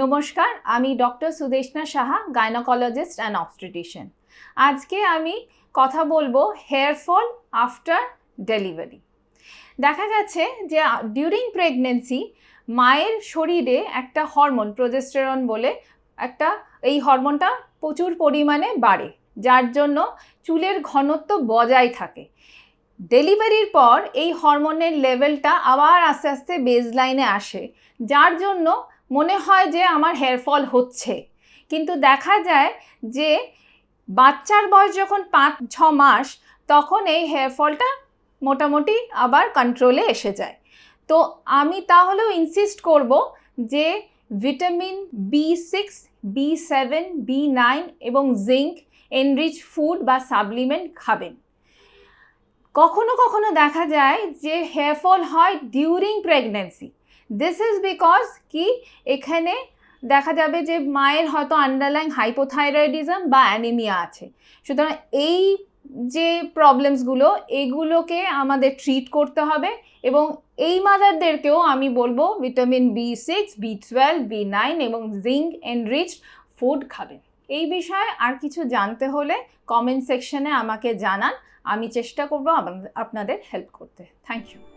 নমস্কার, আমি doctor Sudeshna Saha, gynaecologist and obstetrician আজকে আমি কথা বলব হেয়ার ফল আফটার ডেলিভারি। দেখা গেছে যে ডিউরিং প্রেগনেন্সি মায়ের শরীরে একটা হরমোন প্রোজেস্টেরন বলে একটা, এই হরমোনটা প্রচুর পরিমাণে বাড়ে, যার জন্য চুলের ঘনত্ব বজায় থাকে। ডেলিভারির পর এই হরমোনের লেভেলটা আবার আস্তে আস্তে বেজ লাইনে আসে, যার জন্য মনে হয় যে আমার হেয়ার ফল হচ্ছে। কিন্তু দেখা যায় যে বাচ্চার বয়স যখন পাঁচ, ছ মাস, তখন এই হেয়ার ফলটা মোটামুটি আবার কন্ট্রোলে এসে যায়। তো আমি তাহলেও ইনসিস্ট করব যে vitamin B six B seven B nine এবং জিঙ্ক এনরিচ ফুড বা সাপ্লিমেন্ট খাবেন। কখনো কখনো দেখা যায় যে হেয়ার ফল হয় during pregnancy this is because কি? এখানে দেখা যাবে যে মায়ের হয়তো আন্ডারলাইং হাইপোথাইরয়েডিজম বা অ্যানিমিয়া আছে। সুতরাং এই যে প্রবলেমসগুলো এগুলোকে আমাদের ট্রিট করতে হবে এবং এই মাদারদেরকেও আমি বলব vitamin B six B twelve B nine এবং জিঙ্ক এনরিচ ফুড খাবেন। এই বিষয়ে আর কিছু জানতে হলে কমেন্ট সেকশনে আমাকে জানান। আমি চেষ্টা করব আপনাদের হেল্প করতে। Thank you